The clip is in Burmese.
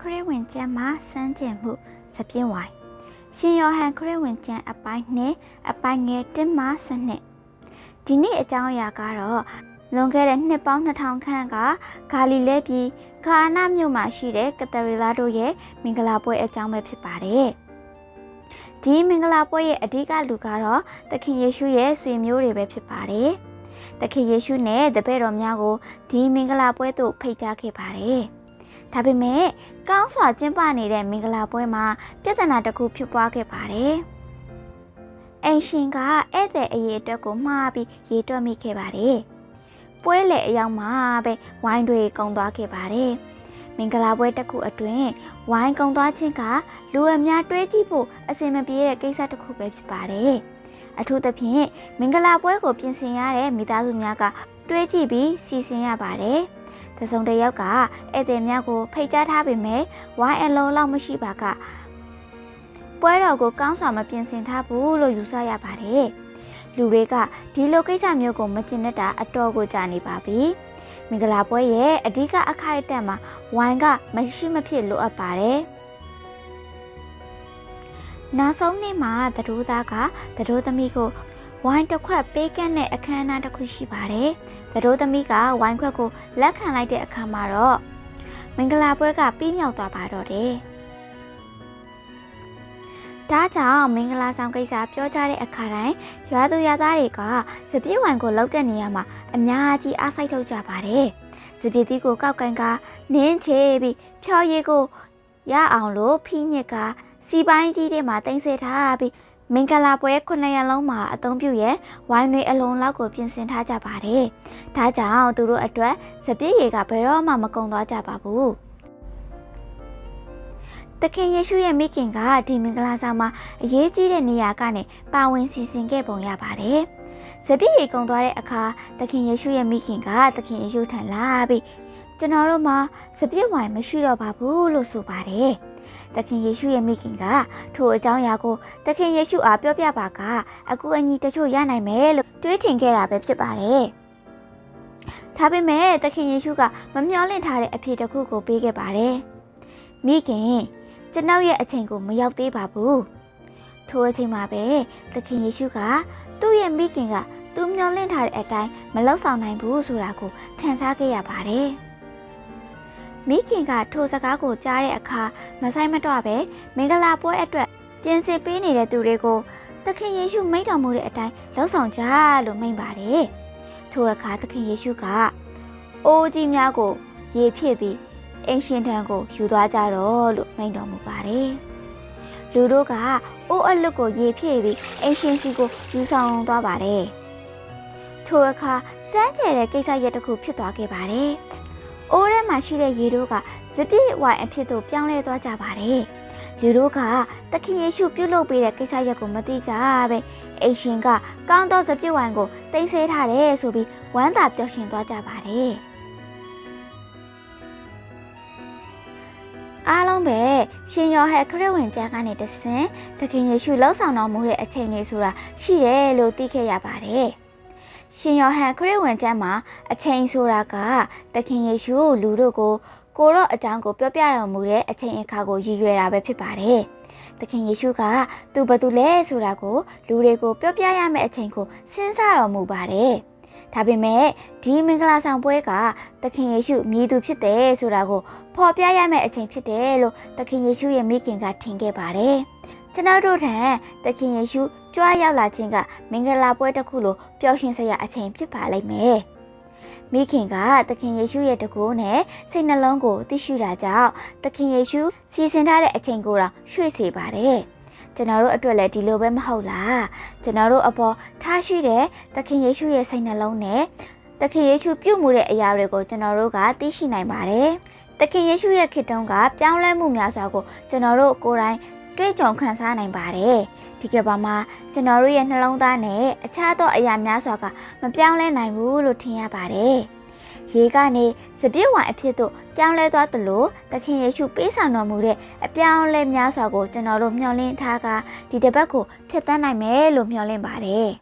ခရစ်ဝင်ကျမ်းမှာစမ်းကြင်မှုစပြင်းဝိုင်ရှင်ယောဟန်ခရစ်ဝင်ကျမ်းအပိုင်းနှစ်အပိုင်းငယ်1မှ7ဒီနေ့အကြောင်းအရာကတော့လွန်ခဲ့တဲ့နှစ်ပေါင်း2000ခန့်ကဂါလိလဲပြည်ဂါနာမြို့မှာရှိတဲ့ကတရီလာတို့ရဲ့မင်္ဂလာပွဲအကြောင်းပဲဖြစ်ပါတယ်ဒီမင်္ဂလာပွဲရဲ့အဓိကလူကတော့သခင်ယေရှုရဲ့ဆွေမျိုးတွေပဲဖြစ်ပါတယ်သခင်ယေရှုနဲ့တပည့်တော်များကိုဒီမင်္ဂလာပွဲသို့ဖိတ်ကြားခဲ့ပါတယ်။ ဒါပေမဲ့ကောင်းစွာကျင်းပနေတဲ့မင်္ဂလာပွဲမှာပြဿနာတစ်ခုဖြစ်ပွားခဲ့ပါတယ်။အင်ရှင်ကဧည့်သည်အရေးအတွက်ကိုမှားပြီးရေတွက်မိခဲ့ပါတယ်။ပွဲလေအရောက်မှာပဲဝိုင်းတွေကုံသွားခဲ့ပါတယ်။မင်္ဂလာပွဲတစ်ခုအတွင်းဝိုင်းကုံသွားခြင်းကလူအများတွေးကြည့်ဖို့အဆင်မပြေတဲ့ကိစ္စတစ်ခုပဲဖြစ်ပါတယ်။အထူးသဖြင့်မင်္ဂလာပွဲကိုပြင်ဆင်ရတဲ့မိသားစုများကတွေးကြည့်ပြီးစီစဉ်ရပါတယ်။ တစုံတစ်ယောက်ကဧည့်သည်များကိုဖိတ်ကြားထားပေမဲ့ဝိုင်းအလုံးလောက်မရှိပါကပွဲတော်ကိုကောင်းစွာမပြင်ဆင်ထားဘူးလို့ယူဆရပါတယ်။လူတွေကဒီလိုကိစ္စမျိုးကိုမကျင်တတ်တာအတော်ကိုကြာနေပါပြီ။မင်္ဂလာပွဲရဲ့အဓိကအခိုက်အတန့်မှာဝိုင်းကမရှိမဖြစ်လိုအပ်ပါတယ်။နောက်ဆုံးနေ့မှာသတို့သားကသတို့သမီးကို ဝိုင်းတစ်ခွက်ပေးကန့်တဲ့အခမ်းအနားတစ်ခုရှိပါတယ်။သတို့သမီးကဝိုင်းခွက်ကိုလက်ခံလိုက်တဲ့အခါမှာတော့မင်္ဂလာပွဲကပြီးမြောက်သွားပါတော့တယ်။ဒါကြောင့်မင်္ဂလာဆောင်ကိစ္စပြောကြတဲ့အခါတိုင်းရွာသူရွာသားတွေကစပြည့်ဝိုင်ကိုလောက်တဲ့နေရာမှာအများကြီးအားစိုက်ထုတ်ကြပါတယ်။စပြည့်သီးကိုကောက်ကန်ကနင်းချေပြီးဖြော်ရည်ကိုရအောင်လို့ဖိညစ်ကစီပိုင်းကြီးတွေမှာတင်ဆက်ထားပြီး မင်္ဂလာပွဲခုနှစ်ရက်လုံးမှာအသုံးပြုရဲဝိုင်းတွေအလုံးလောက်ကိုပြင်ဆင်ထားကြပါတယ်။ဒါကြောင့်သူတို့အတွက်စပြည့်ရည်ကဘယ်တော့မှမကုံသွားကြပါဘူး။တခင်ယေရှုရဲ့မိခင်ကဒီမင်္ဂလာဆောင်မှာအရေးကြီးတဲ့နေရာကနေပါဝင်စီစဉ်ခဲ့ပုံရပါတယ်။စပြည့်ရည်ကုံသွားတဲ့အခါတခင်ယေရှုရဲ့မိခင်ကတခင်ယေရှုထံလာပြီးကျွန်တော်တို့မှာစပြည့်ဝိုင်မရှိတော့ပါဘူးလို့ဆိုပါတယ်။ သခင်ယေရှုရဲ့မိခင်ကထိုအကြောင်းအရာကိုသခင်ယေရှုအားပြောပြပါက အကူအညီတချို့ရနိုင်မယ်လို့တွေးထင်ခဲ့တာပဲဖြစ်ပါတယ်။ဒါပေမဲ့သခင်ယေရှုကမမျှော်လင့်ထားတဲ့အဖြစ်တစ်ခုကိုပေးခဲ့ပါတယ်။မိခင်ကျွန်ုပ်ရဲ့အချိန်ကိုမရောက်သေးပါဘူး။ထိုအချိန်မှာပဲသခင်ယေရှုကသူ့ရဲ့မိခင်ကသူမျှော်လင့်ထားတဲ့အတိုင်းမလောက်ဆောင်နိုင်ဘူးဆိုတာကိုခံစားခဲ့ရပါတယ်။ မိခင်ကထိုစကားကိုကြားတဲ့အခါမဆိုင်မတော့ပဲမင်္ဂလာပွဲအတွက်ကျင်းစစ်ပေးနေတဲ့သူတွေကိုသခင်ယေရှုမိန့်တော်မူတဲ့အတိုင်းလှုပ်ဆောင်ကြလို့မိန့်ပါတယ်။ထိုအခါသခင်ယေရှုကအိုးကြီးများကိုရေဖြစ်ပြီးအင်ရှင်ထံကိုယူသွားကြတော့လို့မိန့်တော်မူပါတယ်။လူတို့ကအိုးအလွတ်ကိုရေဖြစ်ပြီးအင်ရှင်စီကိုယူဆောင်သွားပါတယ်။ထိုအခါစမ်းကြဲတဲ့ကိစ္စရက်တစ်ခုဖြစ်သွားခဲ့ပါတယ်။ အိုးထဲမှာရှိတဲ့ရေတို့ကစပြည့်ဝိုင်အဖြစ်သို့ပြောင်းလဲသွားကြပါတယ်။လူတို့ကသခင်ယေရှုပြုလုပ်ပေးတဲ့ကိစ္စရပ်ကိုမသိကြပဲ။အိရှင်ကကောင်းသောစပြည့်ဝိုင်ကိုတင်ဆေးထားတယ်ဆိုပြီးဝမ်းသာပျော်ရွှင်သွားကြပါတယ်။အားလုံးပဲရှင်ယောဟဲခရစ်ဝင်ကျမ်းကနေတဆင်သခင်ယေရှုလှောက်ဆောင်တော်မူတဲ့အချိန်တွေဆိုတာရှိတယ်လို့သိခဲ့ရပါတယ်။ ရှင်ယောဟန်ခရစ်ဝင်ကျမ်းမှာအချိန်ဆိုတာကသခင်ယေရှုလူတို့ကိုကိုရော့အကြောင်းကိုပြောပြတော်မူတဲ့အချိန်အခါကိုရည်ရွယ်တာပဲဖြစ်ပါတယ်။သခင်ယေရှုကသူဘသူလဲဆိုတာကိုလူတွေကိုပြောပြရမယ့်အချိန်ကိုစဉ်းစားတော်မူပါတယ်။ဒါပေမဲ့ဒီမင်္ဂလာဆောင်ပွဲကသခင်ယေရှုမြည်သူဖြစ်တယ်ဆိုတာကိုဖော်ပြရမယ့်အချိန်ဖြစ်တယ်လို့သခင်ယေရှုရဲ့မိခင်ကထင်ခဲ့ပါတယ်။ကျွန်တော်တို့ထံသခင်ယေရှု ကြွားရောက်လာခြင်းကမင်္ဂလာပွဲတစ်ခုလိုပျော်ရွှင်စရာအချိန်ဖြစ်ပါလိမ့်မယ်။မိခင်ကသခင်ယေရှုရဲ့တကူနဲ့စိတ်နှလုံးကိုသိရှိတာကြောင့်သခင်ယေရှုစီစဉ်ထားတဲ့အချိန်ကိုတော့ရွှေ့စေပါတယ်။ကျွန်တော်တို့အတွက်လည်းဒီလိုပဲမဟုတ်လား။ကျွန်တော်တို့အပေါ်ထားရှိတဲ့သခင်ယေရှုရဲ့စိတ်နှလုံးနဲ့သခင်ယေရှုပြုမှုတဲ့အရာတွေကိုကျွန်တော်တို့ကသိရှိနိုင်ပါတယ်။သခင်ယေရှုရဲ့ခေတ္တကပြောင်းလဲမှုများစွာကိုကျွန်တော်တို့ကိုယ်တိုင် တွေ့ကြုံခံစားနိုင်ပါတယ်ဒီကဘာမှာကျွန်တော်တို့ရဲ့နှလုံးသားနဲ့အခြားသောအရာများစွာကမပြောင်းလဲနိုင်ဘူးလို့ထင်ရပါတယ်ရေကနေစပြည့်ဝိုင်အဖြစ်သို့ပြောင်းလဲသွားသလိုသခင်ယေရှုပေးဆောင်တော်မူတဲ့အပြောင်းလဲများစွာကိုကျွန်တော်တို့မျှော်လင့်ထားကဒီတစ်ပတ်ကိုထက်သန်းနိုင်မယ်လို့မျှော်လင့်ပါတယ်